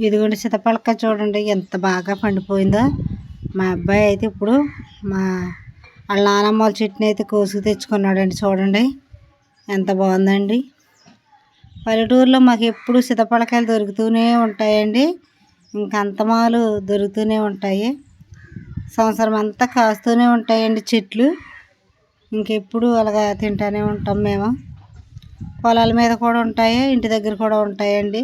ఇదిగోండి సీతపలక చూడండి ఎంత బాగా పండిపోయిందో. మా అబ్బాయి అయితే ఇప్పుడు మా వాళ్ళ నానమ్మ వాళ్ళ చెట్టుని అయితే కోసుకు తెచ్చుకున్నాడండి చూడండి. ఎంత బాగుందండి. పల్లెటూరులో మాకు ఎప్పుడు సీతపలకాయలు దొరుకుతూనే ఉంటాయండి. ఇంకా అంతమాలు దొరుకుతూనే ఉంటాయి. సంవత్సరం అంతా కాస్తూనే ఉంటాయండి చెట్లు. ఇంకెప్పుడు అలాగా తింటూనే ఉంటాం మేము. పొలాల మీద కూడా ఉంటాయి ఇంటి దగ్గర కూడా ఉంటాయండి.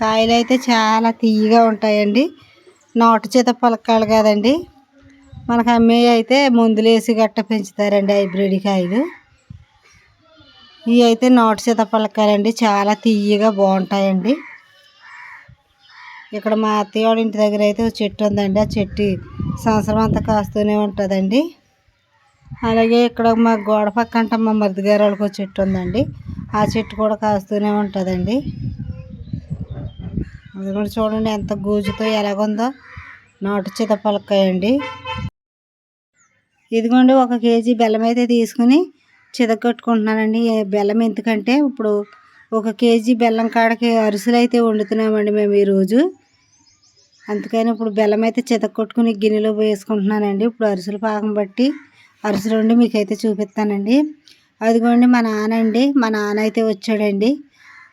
కాయలు అయితే చాలా తీయగా ఉంటాయండి. నాటు చేత పలకాలు కాదండి. మనకు అమ్మే అయితే మందులు వేసి గట్ట పెంచుతారండి హైబ్రిడ్ కాయలు. ఇవి అయితే నాటు చేత పలకాలండి. చాలా తీయగా బాగుంటాయండి. ఇక్కడ మా అత్తయ్య ఇంటి దగ్గర అయితే ఒక చెట్టు ఉందండి. ఆ చెట్టు సంవత్సరం అంతా కాస్తూనే ఉంటుందండి. అలాగే ఇక్కడ మా గోడ పక్కంట మా మరిది గారు వాళ్ళకి ఒక చెట్టు ఉందండి. ఆ చెట్టు కూడా కాస్తూనే ఉంటుందండి. అది కూడా చూడండి ఎంత గూజుతో ఎలాగుందో. నాటు చితపలకాయ అండి ఇదిగోండి ఒక కేజీ బెల్లం అయితే తీసుకుని చితగొట్టుకుంటున్నానండి బెల్లం ఎందుకంటే ఇప్పుడు ఒక కేజీ బెల్లం కాడకి అరిసెలు అయితే వండుతున్నామండి మేము ఈరోజు అందుకని ఇప్పుడు బెల్లం అయితే చితగొట్టుకుని గిన్నెలో వేసుకుంటున్నానండి. ఇప్పుడు అరిసెలు పాకం బట్టి అరిసెలు వండి మీకైతే చూపిస్తానండి. అదిగోండి మా నాన్న అండి మా నాన్న అయితే వచ్చాడండి.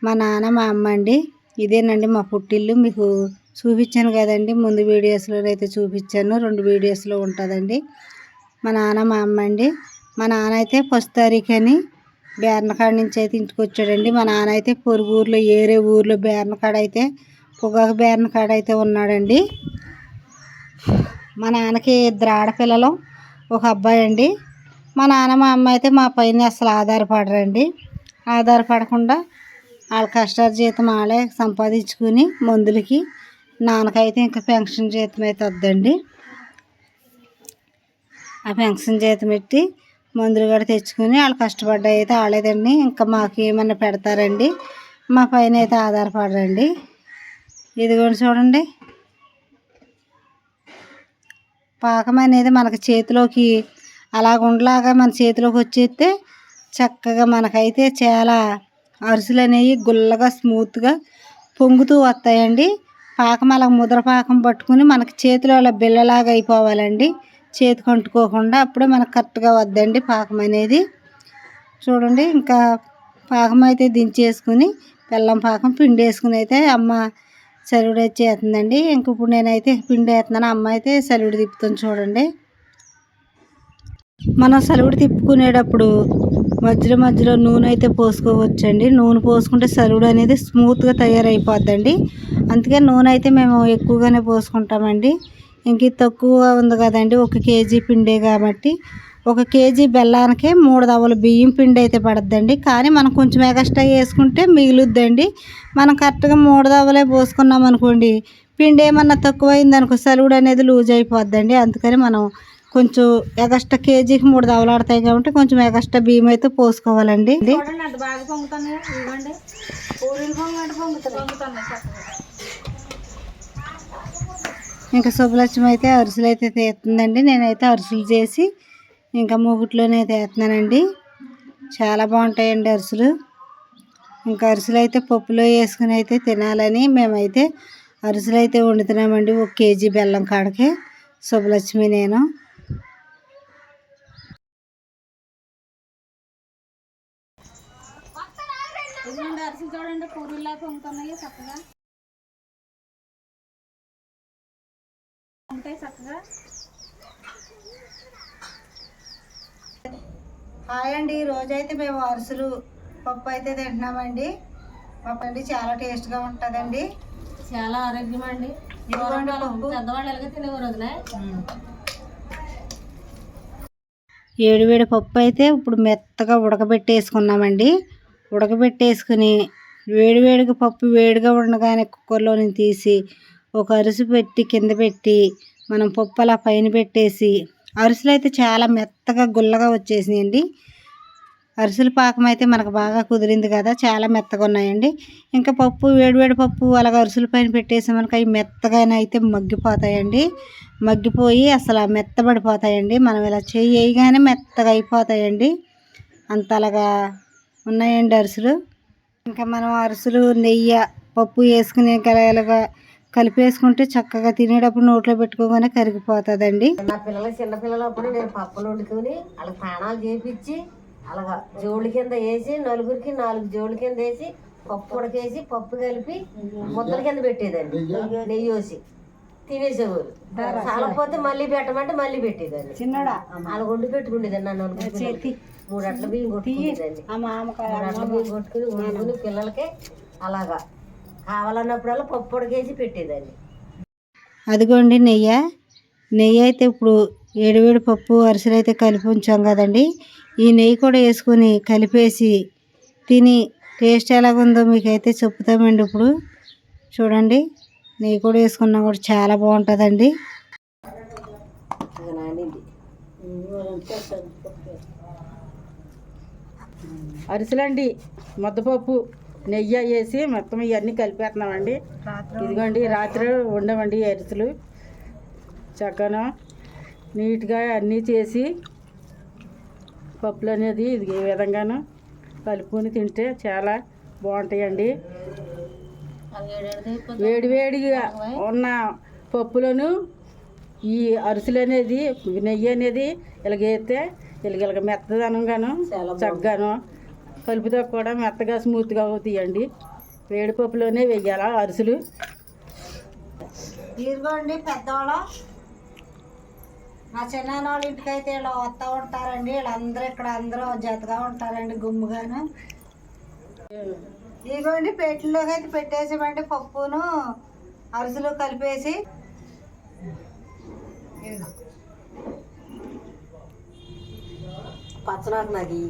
మా నాన్న మా అమ్మ అండి. ఇదేనండి మా పుట్టిల్లు. మీకు చూపించాను కదండి. ముందు వీడియోస్లో అయితే చూపించాను. రెండు వీడియోస్లో ఉంటుందండి. మా నాన్న మా అమ్మ అండి. మా నాన్న అయితే ఫస్ట్ తారీఖు అని బేర్నకాడ నుంచి అయితే ఇంటికి వచ్చాడండి. మా నాన్న అయితే పొరుగు ఊర్లో ఏరే ఊర్లో బేర్నకాడ అయితే పొగాకు బేర్నకాడ అయితే ఉన్నాడండి. మా నాన్నకి ఇద్దరు ఆడపిల్లలు ఒక అబ్బాయి అండి. మా నాన్న మా అమ్మ అయితే మా పైన అసలు ఆధారపడరండి. ఆధారపడకుండా వాళ్ళ కష్టాల జీతం వాళ్ళే సంపాదించుకుని మందులకి. నాన్నకైతే ఇంకా పెన్షన్ జీతం అయితే వద్దండి. ఆ పెన్షన్ జీతం పెట్టి మందులు కూడా తెచ్చుకుని వాళ్ళు కష్టపడ్డ అయితే వాళ్ళేదండి ఇంకా మాకు ఏమన్నా పెడతారండి? మా పైన అయితే ఆధారపడరండి. ఇదిగోండి చూడండి. పాకం అనేది మనకి చేతిలోకి అలాగ ఉండలాగా మన చేతిలోకి వచ్చేస్తే చక్కగా మనకైతే చాలా అరిసెలు అనేవి గుల్లగా స్మూత్గా పొంగుతూ వస్తాయండి. పాకం అలా ముద్ర పాకం పట్టుకుని మనకి చేతిలో అలా బిళ్ళలాగా అయిపోవాలండి. చేతికి అంటుకోకుండా అప్పుడే మనకు కరెక్ట్గా వద్దండి పాకం అనేది. చూడండి ఇంకా పాకం అయితే దించేసుకుని బెల్లం పాకం పిండి వేసుకుని అయితే అమ్మ సలివిడి చేస్తుందండి. ఇంక ఇప్పుడు నేనైతే పిండి వేస్తున్నాను. అమ్మ అయితే సలివిడి తిప్పుతుంది చూడండి. మనం సలివిడి తిప్పుకునేటప్పుడు మధ్యలో మధ్యలో నూనె అయితే పోసుకోవచ్చండి. నూనె పోసుకుంటే సరుడు అనేది స్మూత్గా తయారైపోద్దండి. అందుకే నూనె అయితే మేము ఎక్కువగానే పోసుకుంటామండి. ఇంక తక్కువ ఉంది కదండి ఒక కేజీ పిండే కాబట్టి. ఒక కేజీ బెల్లానికి మూడు దవ్వలు బియ్యం పిండి అయితే పడద్దండి. కానీ మనం కొంచెం ఎగస్ట్రా వేసుకుంటే మిగులుద్దండి. మనం కరెక్ట్గా మూడు దవ్వలే పోసుకున్నాం అనుకోండి పిండి ఏమన్నా తక్కువైంది అనుకో సలుడు అనేది లూజ్ అయిపోద్దండి. అందుకని మనం కొంచెం ఎగస్ట్రా కేజీకి మూడు దవలాడతాయి కాబట్టి కొంచెం ఎగస్ట్రా బియ్యం అయితే పోసుకోవాలండి. ఇంకా శుభలక్ష్మి అయితే అరిసెలు అయితే తీస్తుందండి. నేనైతే అరిసెలు చేసి ఇంకా మూగుట్లోనే తీస్తున్నానండి. చాలా బాగుంటాయండి అరిసెలు. ఇంకా అరిసెలు అయితే పప్పులో వేసుకుని అయితే తినాలని మేమైతే అరిసెలు అయితే వండుతున్నామండి ఒక కేజీ బెల్లం కాడకి. శుభలక్ష్మి నేను ఇదిగోండి అరిసెలు చూడండి పూరీలా పొంగుతున్నాయి చక్కగా. ఉంటాయి చక్కగా. హాయ్ అండి రోజైతే మేము అరిసెలు పప్పు అయితే తింటున్నామండి. పప్పు అండి చాలా టేస్ట్గా ఉంటుందండి. చాలా ఆరోగ్యం అండి. పెద్దవాళ్ళు ఎలాగ తినేవారు వదిలే ఏడువేడి పప్పు అయితే ఇప్పుడు మెత్తగా ఉడకబెట్టేసుకున్నామండి. ఉడకబెట్టేసుకుని వేడివేడిగా పప్పు వేడిగా ఉండగానే కుక్కర్లో నుంచి తీసి ఒక అరుసు పెట్టి కింద పెట్టి మనం పప్పు అలా పైన పెట్టేసి అరిసెలు అయితే చాలా మెత్తగా గుల్లగా వచ్చేసినాయండి. అరిసెల పాకం అయితే మనకు బాగా కుదిరింది కదా చాలా మెత్తగా ఉన్నాయండి. ఇంకా పప్పు వేడివేడి పప్పు అలాగ అరిసెల పైన పెట్టేసామనుక అవి మెత్తగానే అయితే మగ్గిపోతాయండి. మగ్గిపోయి అసలు మెత్తబడిపోతాయండి. మనం ఇలా చేయి మెత్తగా అయిపోతాయండి. అంత అలాగా ఉన్నాయండి అరిసెలు. ఇంకా మనం అరిసెలు నెయ్యి పప్పు వేసుకుని కలగలగా కలిపేసుకుంటే చక్కగా తినేటప్పుడు నోట్లో పెట్టుకోగానే కరిగిపోతుందండి. నా పిల్లలు చిన్న పిల్లలప్పుడు నేను పప్పులు వండుకొని వాళ్ళకి ప్రాణాలు చేపించి అలాగా జోడు కింద వేసి నలుగురికి నాలుగు జోడు కింద వేసి పప్పు ఉడకేసి పప్పు కలిపి ముద్దల కింద పెట్టేదండి. నెయ్యి వేసి. తినేసేవారు. చాలకపోతే మళ్ళీ పెట్టమంటే మళ్ళీ పెట్టేదాన్ని. చిన్నడా? అలా వండి పెట్టుకునేదాన్ని నన్ను నలుగురు పిల్లలకి. మూడు అట్ల బియ్యం కొట్టుకునేదాన్ని ఆ మామకాయ మూడు అట్ల బియ్యం కొట్టుకుని వండుకుని పిల్లలకి అలాగా కావాలన్నప్పుడల్లా పప్పు ఉడకేసి పెట్టేదాన్ని. అదిగోండి నెయ్యి. నెయ్యి అయితే ఇప్పుడు ఏడువేడి పప్పు అరిసెలు అయితే కలిపి ఉంచాం కదండి. ఈ నెయ్యి కూడా వేసుకొని కలిపేసి తిని టేస్ట్ ఎలాగుందో మీకైతే చెప్తామండి ఇప్పుడు. చూడండి. నెయ్యి కూడా వేసుకున్నా కూడా చాలా బాగుంటుందండి. అరిసెలండి ముద్దపప్పు నెయ్యి వేసి మొత్తం ఇవన్నీ కలిపేస్తున్నామండి. ఇదిగోండి రాత్రి ఉండమండి అరిసెలు. చక్కన నీట్గా అన్నీ చేసి పప్పులు అనేది ఇది ఈ విధంగాను కలుపుకొని తింటే చాలా బాగుంటాయండి. వేడి వేడిగా ఉన్న పప్పులను ఈ అరిసెలు అనేది నెయ్యి అనేది ఇలాగేస్తే ఇలాగ ఇలాగ మెత్తదనంగాను చక్కగాను కలుపుతో కూడా మెత్తగా స్మూత్గా అవుతాయండి. వేడి పప్పులోనే వెయ్యాల అరిసెలు? ఇదిగోండి పెద్దవాళ్ళం. మా చిన్నాన్న వాళ్ళ ఇంటికి అయితే ఇలా వస్తూ ఉంటారండి. వీళ్ళందరూ ఇక్కడ అందరూ జతగా ఉంటారండి గుమ్ముగాను. ఇదిగోండి పెట్టిలోకి అయితే పెట్టేసామండి పప్పును. అరిసెలు కలిపేసి. పచ్చనాకు నాది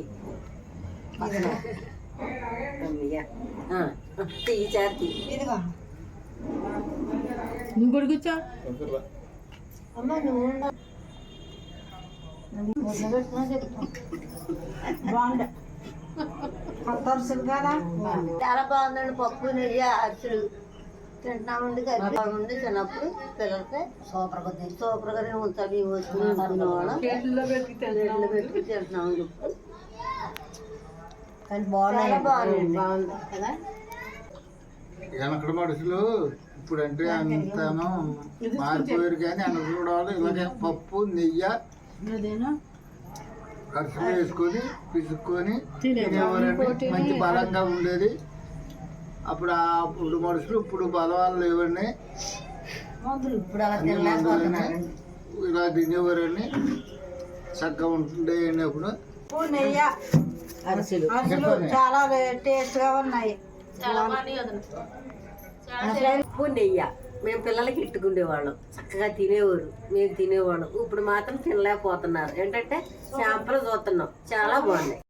తీయి చేతి ఇదిగో. నువ్వు కూడా కూర్చో. అమ్మ నువ్వు ఉండు. ముద్ద పెట్టుకున్నా చెప్తా. బాగుంది కొత్త అరిసెలు కదా చాలా బాగుందండి పప్పు నెయ్యి అరిసెలు. తింటున్నామండి బాగుంది చిన్నప్పుడు పిల్లలకి. సూపర్గా సూపర్గా నేను ఉంచాలి బియ్యం వేసుకుని తినేవాళ్ళం చేతుల్లో పెట్టి బాగున్నాయి. కదా? వెనకడ మనుషులు ఇప్పుడంటే అంతాను మారిపోయారు కానీ వెనక చూడాలి ఇలాగే పప్పు నెయ్యి ఖర్చులు వేసుకొని పిసుక్కొని తినేవారండి. మంచి బలంగా ఉండేది. అప్పుడు ఆ ఇప్పుడు మనుషులు ఇప్పుడు బలవాళ్ళు లేవండి. ఇలా తినేవారండి. చక్కగా ఉంటుండే అప్పుడు. అరిసెలు. అరిసెలు చాలా టేస్ట్గా ఉన్నాయి నెయ్యి మేము పిల్లలకి ఇట్టుకుండేవాళ్ళం. చక్కగా తినేవారు. మేము తినేవాళ్ళం. ఇప్పుడు మాత్రం తినలేకపోతున్నారు. ఏంటంటే శాంపులు చూస్తున్నాం. చాలా బాగున్నాయి.